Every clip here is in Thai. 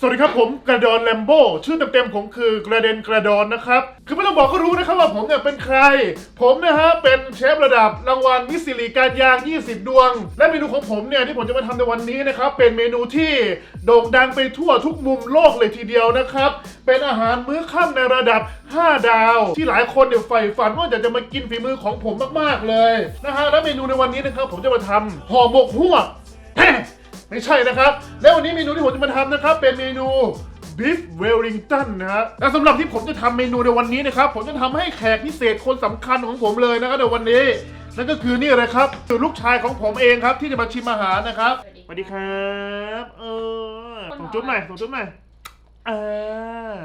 สวัสดีครับผมกระดอนแลมโบชื่อเต็มๆผมคือกระเด็นกระดอนนะครับ คือไม่ต้องบอกก็รู้นะครับว่าผมเนี่ยเป็นใคร ผมนะฮะเป็นเชฟระดับรางวัลมิสซิลีการยาง 20 ดวง และเมนูของผมเนี่ยที่ผมจะมาทำในวันนี้นะครับ เป็นเมนูที่โด่งดังไปทั่วทุกมุมโลกเลยทีเดียวนะครับ เป็นอาหารมื้อค่ำในระดับ 5 ดาว ที่หลายคนเนี่ยใฝ่ฝันว่าอยากจะมากินฝีมือของผมมากๆเลยนะฮะและเมนูในวันนี้นะครับผมจะมาทำห่อหมกหัวก ไม่ใช่นะครับ แล้ววันนี้เมนูที่ผมจะมาทำนะครับ เป็นเมนู Beef Wellington นะฮะและสำหรับที่ผมจะทำเมนูในวันนี้นะครับ ผมจะทำให้แขกพิเศษคนสำคัญของผมเลยนะครับในวันนี้ นั่นก็คือนี่เลยครับคือลูกชายของผมเองครับ ที่จะมาชิมอาหารนะครับสสวัวัสสดีดีครับเออส่งจุ๊บหน่อยส่งจุ๊บหน่อยอ่า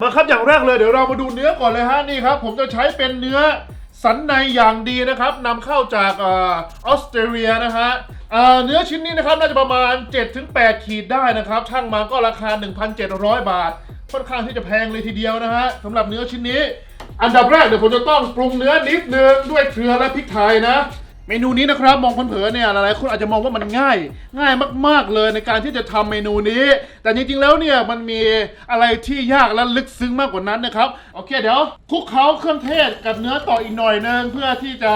มาครับอย่างแรกเลยเดี๋ยวเรามาดูเนื้อก่อนเลยฮะนี่ครับ ผมจะใช้เป็นเนื้อสันในอย่างดีนะครับนำเข้าจากเออออสเตรเลียนะฮะ เนื้อชิ้นนี้นะครับน่าจะประมาณ 7-8 ขีดได้นะครับช่างมาก็ราคา 1,700 บาท ค่อนข้างที่จะแพงเลยทีเดียวนะฮะสำหรับเนื้อชิ้นนี้ อันดับแรกเดี๋ยวผมจะต้องปรุงเนื้อนิดนึงด้วยเกลือและพริกไทยนะเมนูนี้นะครับมองเผินๆเนี่ยหลายๆคนอาจจะมองว่ามันง่าย ง่ายมากๆเลยในการที่จะทำเมนูนี้ แต่จริงๆแล้วเนี่ยมันมีอะไรที่ยากและลึกซึ้งมากกว่านั้นนะครับโอเคเดี๋ยวคลุกเคล้าเครื่องเทศกับเนื้อต่ออีกหน่อยนึงเพื่อที่จะ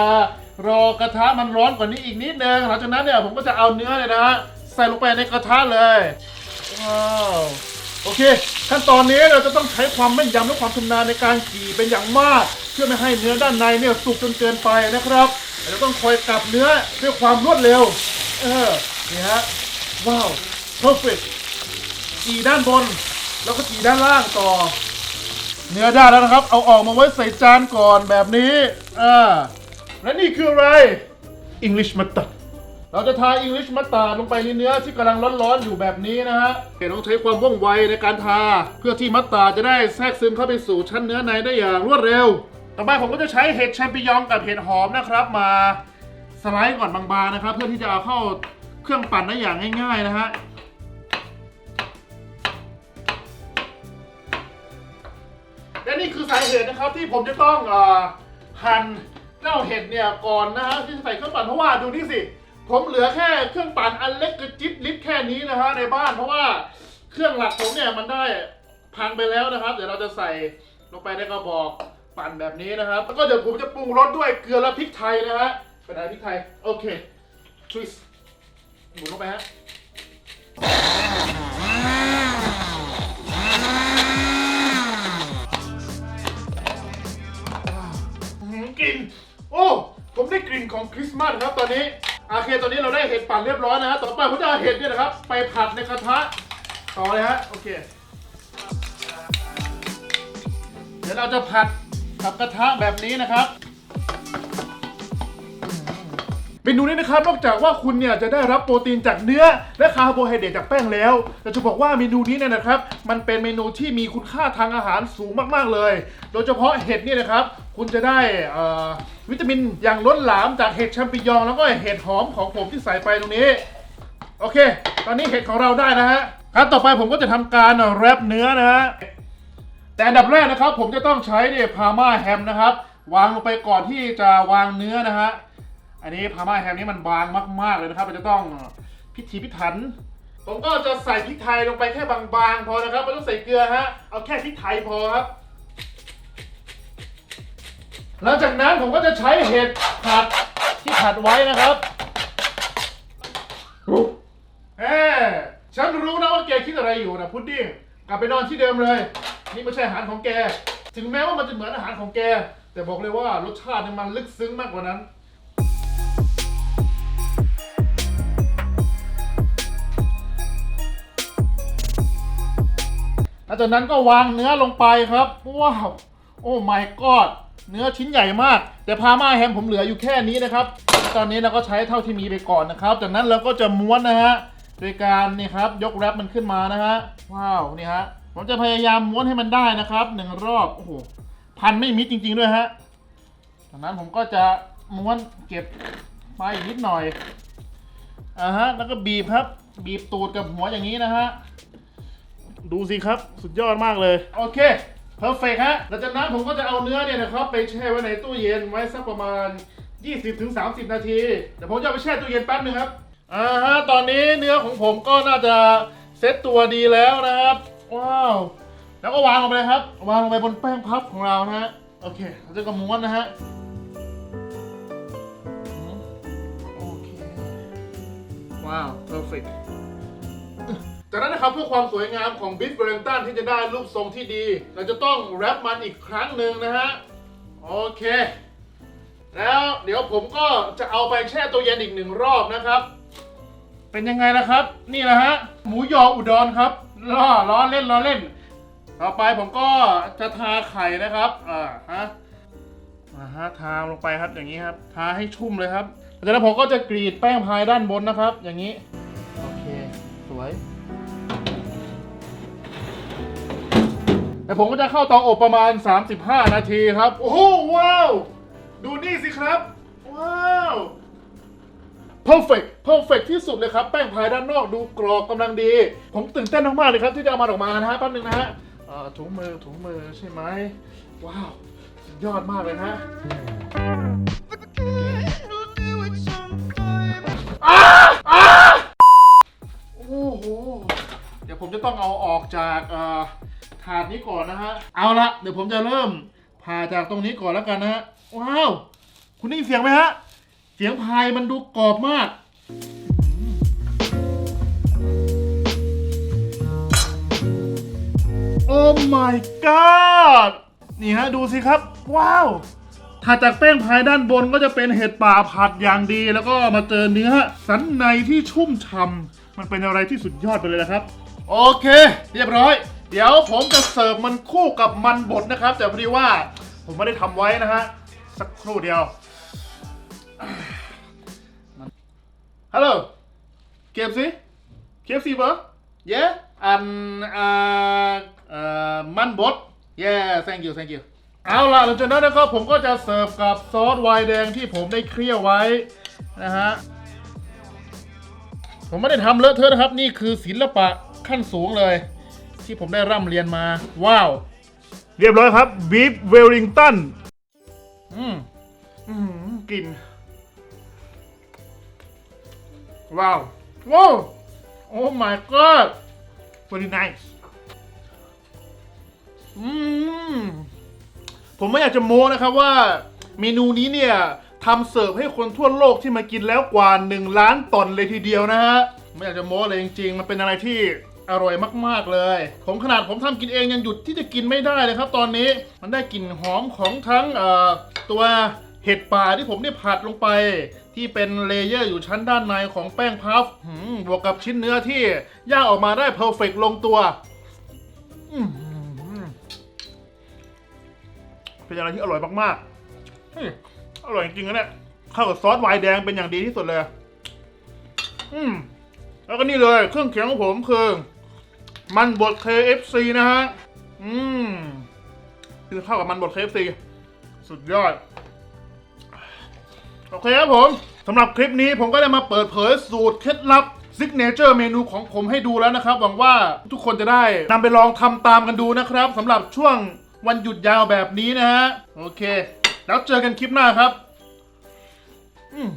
รอกระทะมันร้อนกว่านี้อีกนิดนึงหลังจากนั้นเนี่ยผมก็จะเอาเนื้อเนี่ยนะฮะใส่ลงไปในกระทะเลยว้าวโอเค ขั้นตอนนี้เราจะต้องใช้ความแม่นยำและความชำนาญในการกี่เป็นอย่างมาก เพื่อไม่ให้เนื้อด้านในเนี่ยสุกจนเกินไปนะครับเราต้องคอยกลับเนื้อด้วยความรวดเร็ว เออนี่ฮะว้าว perfect จีด้านบน แล้วก็จีด้านล่างต่อ เนื้อได้แล้วนะครับ เอาออกมาไว้ใส่จานก่อนแบบนี้อ่า และนี่คืออะไร English mustard เราจะทา English mustard ลงไปในเนื้อที่กำลังร้อนๆอยู่แบบนี้นะฮะเต้องใช้ความว่องไวในการทา เพื่อที่มัตตาจะได้แทรกซึมเข้าไปสู่ชั้นเนื้อในได้อย่างรวดเร็ว ต่อไปผมก็จะใช้เห็ดแชมปิญองกับเห็ดหอมนะครับ มาสไลด์ก่อนบางๆนะครับ เพื่อที่จะเอาเข้าเครื่องปั่นได้อย่างง่ายๆนะฮะและนี่คือสาเหตุนะครับที่ผมจะต้องอหั่น จ้าเห็ดเนี่ยก่อนนะฮะที่จะใส่เครื่องปั่นเพราะว่าดูนี่สิ ผมเหลือแค่เครื่องปั่นอันเล็กกระจิบลิตรแค่นี้นะฮะในบ้านเพราะว่าเครื่องหลักผมเนี่ยมันได้พังไปแล้วนะครับ เดี๋ยวเราจะใส่ลงไปในกระบอกปั่นแบบนี้นะครับ แล้วก็เดี๋ยวผมจะปรุงรสด้วยเกลือและพริกไทยนะฮะเป็นอะไรพริกไทยโอเคทวิสหมุนลงไปฮะ ครับตอนนี้โอเคตอนนี้เราได้เห็ดปั่นเรียบร้อยนะฮะต่อไปผมจะเอาเห็ดเนี่ยนะครับ ไปผัดในกระทะต่อเลยฮะโอเค เดี๋ยวเราจะผัดกับกระทะแบบนี้นะครับเมนูนี้นะครับนอกจากว่าคุณเนี่ยจะได้รับโปรตีนจากเนื้อ และคาร์โบไฮเดรตจากแป้งแล้วแต่จะบอกว่าเมนูนี้เนี่ยนะครับ มันเป็นเมนูที่มีคุณค่าทางอาหารสูงมากๆเลย โดยเฉพาะเห็ดเนี่ยนะครับ คุณจะได้วิตามินอย่างล้นหลามจากเห็ดแชมปิญองแล้วก็เห็ดหอมของผมที่ใส่ไปตรงนี้ โอเค ตอนนี้เห็ดของเราได้นะฮะครับต่อไปผมก็จะทำการแรปเนื้อนะฮะแต่อันดับแรกนะครับ ผมจะต้องใช้เนี่ยพาม่าแฮมนะครับ วางลงไปก่อนที่จะวางเนื้อนะฮะอันนี้พาม่าแฮมนี่มันบางมาก ๆเลยนะครับจะต้องพิถีพิถัน ผมก็จะใส่พริกไทยลงไปแค่บางๆพอนะครับไม่ต้องใส่เกลือฮะเอาแค่พริกไทยพอครับ หลังจากนั้นผมก็จะใช้เห็ดผัดที่ผัดไว้นะครับเฮ้ฉันรู้นะว่าแกคิดอะไรอยู่นะพุดดิ้งกลับไปนอนที่เดิมเลย นี่ไม่ใช่อาหารของแก ถึงแม้ว่ามันจะเหมือนอาหารของแก แต่บอกเลยว่ารสชาติเนี่ยมันลึกซึ้งมากกว่านั้นหลังจากนั้นก็วางเนื้อลงไปครับว้าวโอ้ my god เนื้อชิ้นใหญ่มาก แต่พาม่าแฮมผมเหลืออยู่แค่นี้นะครับ ตอนนี้เราก็ใช้เท่าที่มีไปก่อนนะครับ จากนั้นเราก็จะม้วนนะฮะโดยการนี่ครับยกแรปมันขึ้นมานะฮะว้าวนี่ฮะผมจะพยายามม้วนให้มันได้นะครับหนึ่งรอบโอ้โหพันไม่มิดจริง ๆด้วยฮะจากนั้นผมก็จะม้วนเก็บมาอีกนิดหน่อยอ่าฮะแล้วก็บีบครับ บีบตูดกับหัวอย่างนี้นะฮะดูสิครับสุดยอดมากเลย โอเค เพอร์เฟกฮะหลังจากนั้นผมก็จะเอาเนื้อเนี่ยนะครับไปแช่ไว้ในตู้เย็นไว้สักประมาณ 20-30 นาทีเดี๋ยวผมจะไปแช่ตู้เย็นแป๊บนึงครับอ่าฮะตอนนี้เนื้อของผมก็น่าจะเซ็ตตัวดีแล้วนะครับ ว้าว แล้วก็วางลงไปเลยครับ วางลงไปบนแป้งพับของเรานะฮะโอเคเราจะกระม้วนนะฮะโอเค ว้าว perfect จากนั้นนะครับเพื่อความสวยงามของบิสเบรนตันที่จะได้รูปทรงที่ดี เราจะต้องแรปมันอีกครั้งหนึ่งนะฮะ โอเค แล้วเดี๋ยวผมก็จะเอาไปแช่ตัวเย็นอีกหนึ่งรอบนะครับ เป็นยังไงล่ะครับ นี่แหละฮะ หมูยออุดรครับล้อล้อเล่นล้อเล่น ต่อไปผมก็จะทาไข่นะครับอ่าฮะอ่าฮะทาลงไปครับอย่างนี้ครับ ทาให้ชุ่มเลยครับจากนั้นผมก็จะกรีดแป้งพายด้านบนนะครับ อย่างนี้ โอเค สวย แต่ผมก็จะเข้าเตาอบประมาณ 35 นาทีครับ โอ้โหว้าว ดูนี่สิครับ ว้าว perfect perfect ที่สุดเลยครับ แป้งพายด้านนอกดูกรอบกำลังดี ผมตื่นเต้นมากๆเลยครับ ที่จะเอามันออกมานะฮะแป๊บนึงนะฮะเอ่อถุงมือถุงมือใช่ไหมว้าว สุดยอดมากเลยนะฮะ จะต้องเอาออกจากถาดนี้ก่อนนะฮะ เอาละเดี๋ยวผมจะเริ่มผ่าจากตรงนี้ก่อนแล้วกันนะฮะ ว้าว คุณได้ยินเสียงไหมฮะ เสียงพายมันดูกรอบมากโอ้ my god นี่ฮะ ดูสิครับ ว้าวถัดจากแป้งพายด้านบนก็จะเป็นเห็ดป่าผัดอย่างดี แล้วก็มาเจอเนื้อ สันในที่ชุ่มฉ่ำมันเป็นอะไรที่สุดยอดไปเลยนะครับ โอเค เรียบร้อย เดี๋ยวผมจะเสิร์ฟมันคู่กับมันบดนะครับ แต่พอดีว่าผมไม่ได้ทำไว้นะฮะ สักครู่เดียวฮัลโหล KFC KFC ปะ Yeah อันอ่าเอ่อมันบด Yeah thank you thank you เอาล่ะหลังจากนั้นนะครับผมก็จะเสิร์ฟกับซอสไวน์แดงที่ผมได้เคี่ยวไว้นะฮะ ผมไม่ได้ทำเลอะเทอะนะครับ นี่คือศิลปะ ขั้นสูงเลย ที่ผมได้ร่ำเรียนมา ว้าว เรียบร้อยครับบีฟเวลลิงตันอืมอืมกลิ่นว้าวว้าวโอ้ my god very nice อืมผมไม่อยากจะโม้นะครับว่าเมนูนี้เนี่ยทำเสิร์ฟให้คนทั่วโลกที่มากินแล้วกว่า 1 ล้านตนเลยทีเดียวนะฮะไม่อยากจะโม้เลยจริงๆ มันเป็นอะไรที่ อร่อยมากๆเลย ผมขนาดผมทำกินเองยังหยุดที่จะกินไม่ได้เลยครับ ตอนนี้มันได้กลิ่นหอมของทั้งตัวเห็ดป่าที่ผมได้ผัดลงไป ที่เป็นเลเยอร์อยู่ชั้นด้านในของแป้งพัฟบวกกับชิ้นเนื้อที่ย่างออกมาได้เพอร์เฟกลงตัวเป็นอะไรที่อร่อยมากๆอร่อยจริงๆนะเนี่ยเข้ากับซอสไวน์แดงเป็นอย่างดีที่สุดเลย อืมแล้วก็นี่เลยเครื่องเคียงของผมคือ มันบด KFC นะฮะ อืมคือเข้ากับมันบด KFC สุดยอด โอเคครับผมสำหรับคลิปนี้ผมก็ได้มาเปิดเผยสูตรเคล็ดลับซิกเนเจอร์เมนูของผมให้ดูแล้วนะครับ หวังว่าทุกคนจะได้นำไปลองทำตามกันดูนะครับสำหรับช่วงวันหยุดยาวแบบนี้นะฮะ โอเค แล้วเจอกันคลิปหน้าครับ อืม